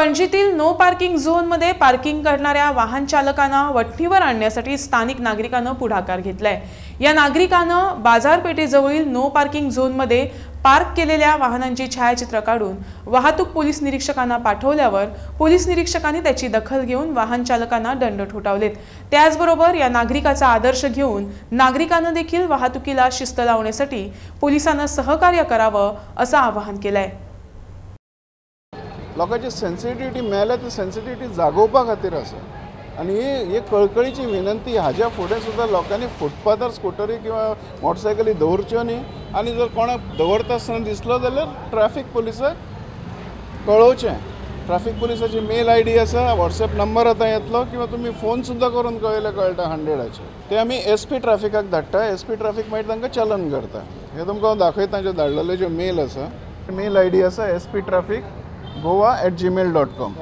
पणजीतील no parking झोनमध्ये parking करणाऱ्या वाहन चालकांना वठणीवर आणण्यासाठी स्थानिक नागरिकांनं पुढाकार घेतलाय. या नागरिकानं बाजारपेठेजवळील नो पार्किंग झोनमध्ये पार्क केलेल्या वाहनांची छायाचित्र काढून वाहतूक पोलीस निरीक्षकांना पाठवल्यावर पोलीस निरीक्षकांनी त्याची दखल घेऊन वाहन चालकांना दंड ठोठावलेत. त्याचबरोबर या नागरिकाचा आदर्श घेऊन नागरिकांना देखील वाहतुकीला शिस्त लावण्यासाठी पोलिसांना सहकार्य करावं असं आवाहन केलंय. लोकांची सेन्सिटिव्हिटी मेळ्ळ्या ती सेन्सिटिव्हिटी जागोवपा खातीर आसा आनी ही ही कळकळीची विनंती हाज्या फुडें सुद्दां लोकांनी फुटपाथार स्कुटरी किंवा मोटरसायकली दवरच्यो न्ही. आनी जर कोणाक दवरता आसतना दिसलो जाल्यार ट्रॅफिक पुलिसाक कळोवचें. ट्रॅफिक पुलिसाची मेल आय डी आसा वॉट्सॅप नंबर आतां येतलो किंवा तुमी फोन सुद्दां करून कळयल्यार कळटा हंड्रेडाचे ते आमी एस पी ट्रॅफिकाक धाडटा. एस पी ट्रॅफिक मागीर तांकां चलन करता. हे तुमकां हांव दाखयता ज्यो धाडलेल्यो ज्यो मेल आसा. मेल आय डी आसा S P traffic Goa at Gmail dot com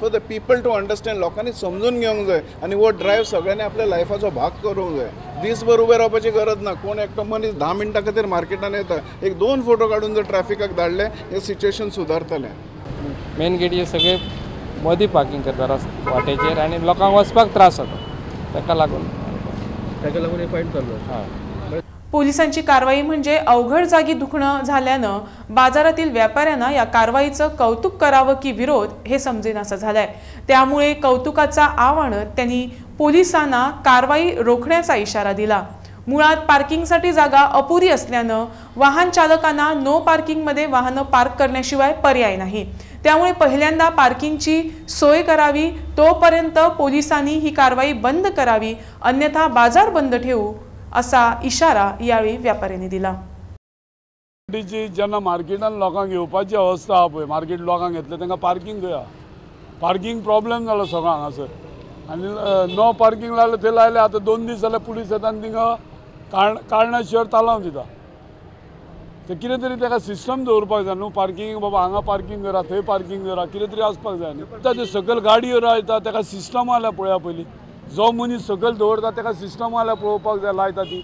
for the people to understand लोकांनी समजून घेवंक जाय. आनी हो ड्रायव्ह सगळ्यांनी आपल्या लायफाचो भाग करूंक जाय. दीसभर उबे रावपाची गरज ना. कोण एकटो मनीस धा मिनटां खातीर मार्केटान येता एक दोन फोटो काडून जर ट्रॅफिकाक धाडले हे सिच्युएशन सुदारतलें मेन गेटीचे सगळे मदीं पार्किंग करता वाटेचेर आनी लोकांक वचपाक त्रास जाता ताका लागून. ताका लागून हे फायट चालू आसा हय पोलिसांची कारवाई म्हणजे अवघड जागी दुखणं झाल्यानं बाजारातील व्यापाऱ्यांना या कारवाईचं कौतुक करावं की विरोध हे समजेनासं झालंय. त्यामुळे कौतुकाचा आव आणत त्यांनी पोलिसांना कारवाई रोखण्याचा इशारा दिला. मुळात पार्किंगसाठी जागा अपुरी असल्यानं वाहन चालकांना नो पार्किंगमध्ये वाहनं पार्क करण्याशिवाय पर्याय नाही. त्यामुळे पहिल्यांदा पार्किंगची सोय करावी तोपर्यंत पोलिसांनी ही कारवाई बंद करावी अन्यथा बाजार बंद ठेवू असा इशारा यावेळी व्यापाऱ्यांनी दिला. जेन्ना मार्केटान लोकांक येवपाची अवस्था आहा पळय मार्केट लोकांक येतले तांकां पार्किंग खंय पार्किंग प्रॉब्लेम जालो सगळो हांगासर. आनी नो पार्किंग लायले ते लायले आतां दोन दीस जाल्यार पुलीस येता आनी थिंगा काळ काळण्या शिवाय तालांव दिता. ते कितें तरी ताका सिस्टम दवरपाक जाय न्हू पार्किंग बाबा हांगा पार्किंग करा थंय पार्किंग करा कितें तरी आसपाक जाय न्ही ताचे सकयल गाडयो लायता ताका सिस्टम आल्या पळया पयलीं जो मनीस सकयल दवरता ताका सिस्टम आल्या पळोवपाक जाय लायता ती.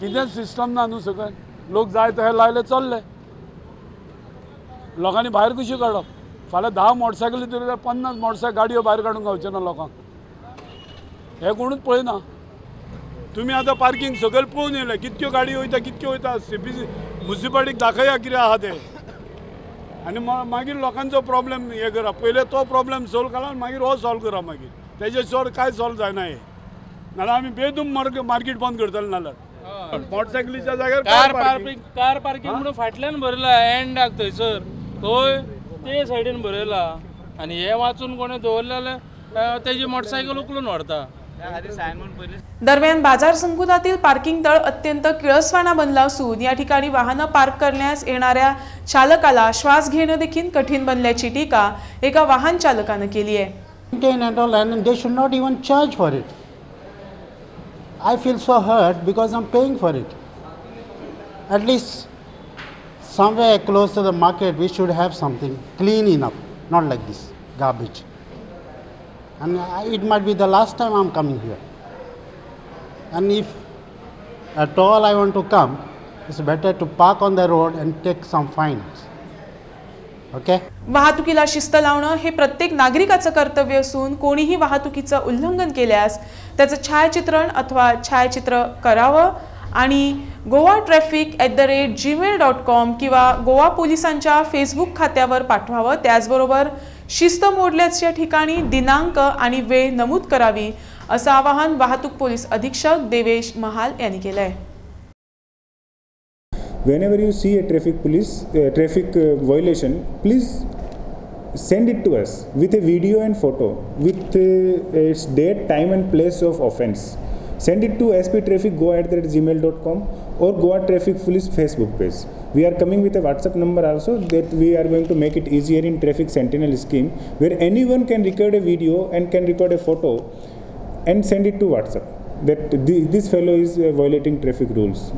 कितेंच सिस्टम ना न्हू सकयल लोक जाय तशें लायले चल्ले लोकांनी भायर कशी काडप फाल्यां धा मोटरसायकली तरी जाल्यार पन्नास मोटरसायकल गाडयो भायर काडूंक गावचे ना लोकांक हे कोणूच पळयना तुमी आतां पार्किंग सकयल पळोवन येयले कितक्यो गाडयो वयता कितक्यो वयता सी म्युन्सिपाल्टीक दाखया कितें आहा तें आनी मागीर लोकांचो प्रॉब्लेम हे करा. पयले तो प्रॉब्लेम सॉल्व करा आनी मागीर हो सॉल्व करा मागीर तेजे चड कांय सॉल्व जायना हे नाल्यार आमी बेदूम मार्केट बंद करतले नाल्यार मोटरसायकलीच्या जाग्यार कार. पार्किंग कार पार्किंग म्हणून फाटल्यान भरयला एंडाक थंयसर थंय ते सायडीन भरयला आनी हे वाचून कोणें दवरले जाल्यार तेजी मोटरसायकल उखलून व्हरता दरम्यान बाजार संकुलातील पार्किंग तळ अत्यंत किळसवाणा बनला असून या ठिकाणी वाहनं पार्क करण्यास येणाऱ्या चालकाला श्वास घेणं देखील कठीण बनल्याची टीका एका वाहन चालकानं केली आहे maintain and all, and they should not even charge for it. I feel so hurt because I'm paying for it. At least somewhere close to the market, we should have something clean enough, not like this garbage. And uh, it might be the last time I'm coming here. And if at all I want to come, it's better to park on the road and take some fines. Okay? वाहतुकीला शिस्त लावणं हे प्रत्येक नागरिकाचं कर्तव्य असून कोणीही वाहतुकीचं उल्लंघन केल्यास त्याचं छायाचित्रण अथवा छायाचित्र करावं आणि Goa traffic at the rate Gmail dot com किंवा गोवा पोलिसांच्या फेसबुक खात्यावर पाठवावं त्याचबरोबर शिस्त मोडल्याच्या ठिकाणी दिनांक आणि वेळ नमूद करावी असं आवाहन वाहतूक पोलीस अधीक्षक देवेश महाल यांनी केलं when ever you see a traffic police traffic violation please send it to us with a video and photo with its date time and place of offence send it to sptrafficgo at gmail.com or goa traffic police facebook page. We are coming with a whatsapp number also that we are going to make it easier in traffic sentinel scheme where anyone can record a video and can record a photo and send it to whatsapp that thi- this fellow is uh, violating traffic rules.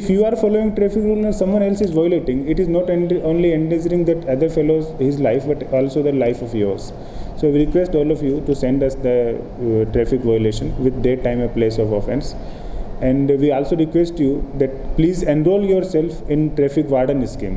If you are following traffic rules and someone else is violating, it is not only endangering that other fellow's his life, but also the life of yours. So we request all of you to send us the uh, traffic violation with date, time, and place of offence. and we also request you that please enroll yourself in traffic warden scheme